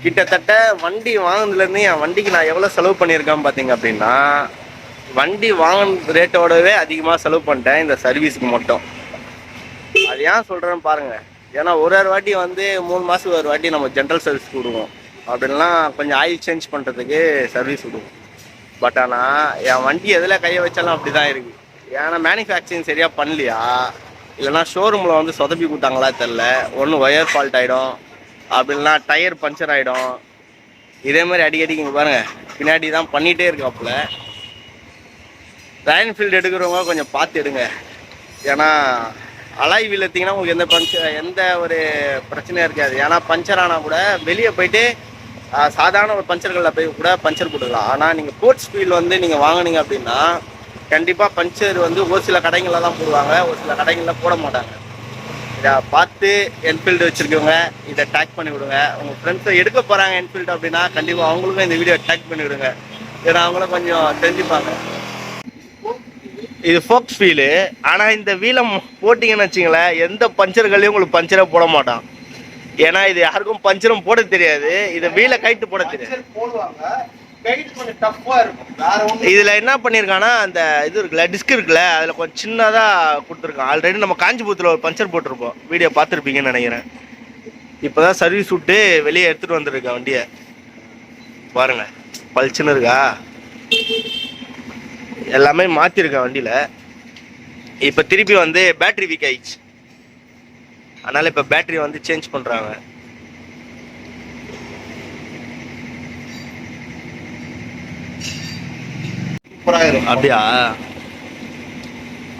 கிட்டத்தட்ட வண்டி வாங்கினதுலேருந்து என் வண்டிக்கு நான் எவ்வளோ செலவு பண்ணியிருக்கேன் பார்த்தீங்க அப்படின்னா வண்டி வாங்கின ரேட்டோடவே அதிகமாக செலவு பண்ணிட்டேன் இந்த சர்வீஸுக்கு மட்டும். அது ஏன் சொல்கிறேன்னு பாருங்கள் ஏன்னா ஒரு ஒரு வாட்டி வந்து மூணு மாதத்துக்கு ஒரு வாட்டி நம்ம ஜென்ரல் சர்வீஸ் விடுவோம் அப்படின்லாம் கொஞ்சம் ஆயில் சேஞ்ச் பண்ணுறதுக்கு சர்வீஸ் விடுவோம் பட் ஆனால் என் வண்டி எதில் கையை வச்சாலும் அப்படி தான் இருக்குது ஏன்னா மேனுஃபேக்சரிங் சரியாக பண்ணலையா? இல்லைன்னா ஷோரூமில் வந்து சொதப்பி கொடுத்தாங்களா தெரில ஒன்று ஒயர் ஃபால்ட் ஆகிடும் அப்படின்னா டயர் பஞ்சர் ஆகிடும் இதே மாதிரி அடிக்கடி இங்கே பாருங்கள் பின்னாடி தான் பண்ணிகிட்டே இருக்காப்புல. ராயல் ஃபீல்டு எடுக்கிறவங்க கொஞ்சம் பார்த்து எடுங்க. ஏன்னா அலாய் வீல் உங்களுக்கு எந்த பஞ்சர் எந்த ஒரு பிரச்சனையும் இருக்காது. ஏன்னா பஞ்சர் ஆனால் கூட வெளியே போயிட்டு சாதாரண ஒரு பஞ்சர்களில் போய் கூட பஞ்சர் போட்டுக்கலாம் ஆனால் நீங்கள் ஸ்போர்ட்ஸ் ஃபீல் வந்து நீங்கள் வாங்கினீங்க அப்படின்னா கண்டிப்பாக பஞ்சர் வந்து ஒரு சில கடைகளில் தான் போடுவாங்க. ஒரு சில கடைகளில் போட மாட்டாங்க. இதை பார்த்து என்ஃபீல்டு வச்சுருக்கவங்க இதை டேக் பண்ணி விடுங்க உங்கள் ஃப்ரெண்ட்ஸை எடுக்க போகிறாங்க என்ஃபீல்டு அப்படின்னா கண்டிப்பாக அவங்களுக்கும் இந்த வீடியோ டேக் பண்ணி விடுங்க ஏன்னா அவங்களும் கொஞ்சம் தெரிஞ்சுப்பாங்க. இது ஃபோக்ஸ் ஃபீலு ஆனால் இந்த வீலை போட்டிங்கன்னு வச்சிங்களேன் எந்த பஞ்சர்களையும் உங்களுக்கு பஞ்சரே போட மாட்டான். ஏன்னா இது யாருக்கும் பஞ்சரும் போட தெரியாது. இதை வீலை கைட்டு போட தெரியாது. இதில் என்ன பண்ணியிருக்கான்னா அந்த இது இருக்குல்ல டிஸ்க் இருக்குல்ல அதில் கொஞ்சம் சின்னதாக கொடுத்துருக்கான். ஆல்ரெடி நம்ம காஞ்சிபுரத்தில் ஒரு பஞ்சர் போட்டிருப்போம். வீடியோ பார்த்துருப்பீங்கன்னு நினைக்கிறேன். இப்போ தான் சர்வீஸ் விட்டு வெளியே எடுத்துகிட்டு வந்துருக்கேன் வண்டியை. பாருங்க. பளிச்சுன்னு இருக்கா? எல்லாமே மாற்றிருக்கேன் வண்டியில். இப்போ திருப்பி வந்து பேட்டரி வீக் ஆயிடுச்சு. அதனால் இப்போ பேட்டரி வந்து சேஞ்ச் பண்ணுறாங்க இருக்கும் அப்படியா?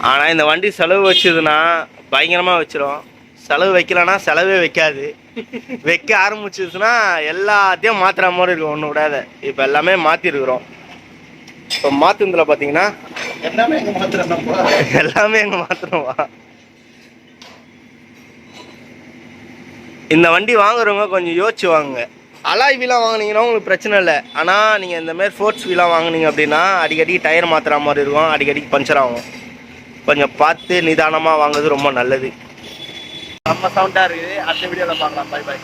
ஆனால் இந்த வண்டி செலவு வச்சதுன்னா பயங்கரமாக வச்சிரும். செலவு வைக்கலன்னா செலவே வைக்காது. வைக்க ஆரம்பிச்சிச்சுன்னா எல்லாத்தையும் மாத்துற மாதிரி இருக்கும். ஒன்று விடாத. இப்போ எல்லாமே மாற்றிருக்கிறோம் இப்போ மாற்றுனதுல பார்த்தீங்கன்னா எல்லாமே எங்க மாத்திரம் நம்ம எல்லாமே எங்க மாத்துறோமா. இந்த வண்டி வாங்குறவங்க கொஞ்சம் யோசிச்சு வாங்குங்க. அலாய் வீலாக வாங்கினீங்கன்னா உங்களுக்கு பிரச்சனை இல்லை. ஆனால் நீங்கள் இந்த மாதிரி ஃபோர்ட்ஸ் வீலாம் வாங்குனீங்க அப்படின்னா அடிக்கடி டயர் மாற்றுற மாதிரி இருக்கும். அடிக்கடி பஞ்சர் ஆகும். கொஞ்சம் பார்த்து நிதானமாக வாங்குறது ரொம்ப நல்லது. நம்ம சவுண்டாக இருக்குது. அடுத்த வீடியோவில் பார்க்கலாம். Bye bye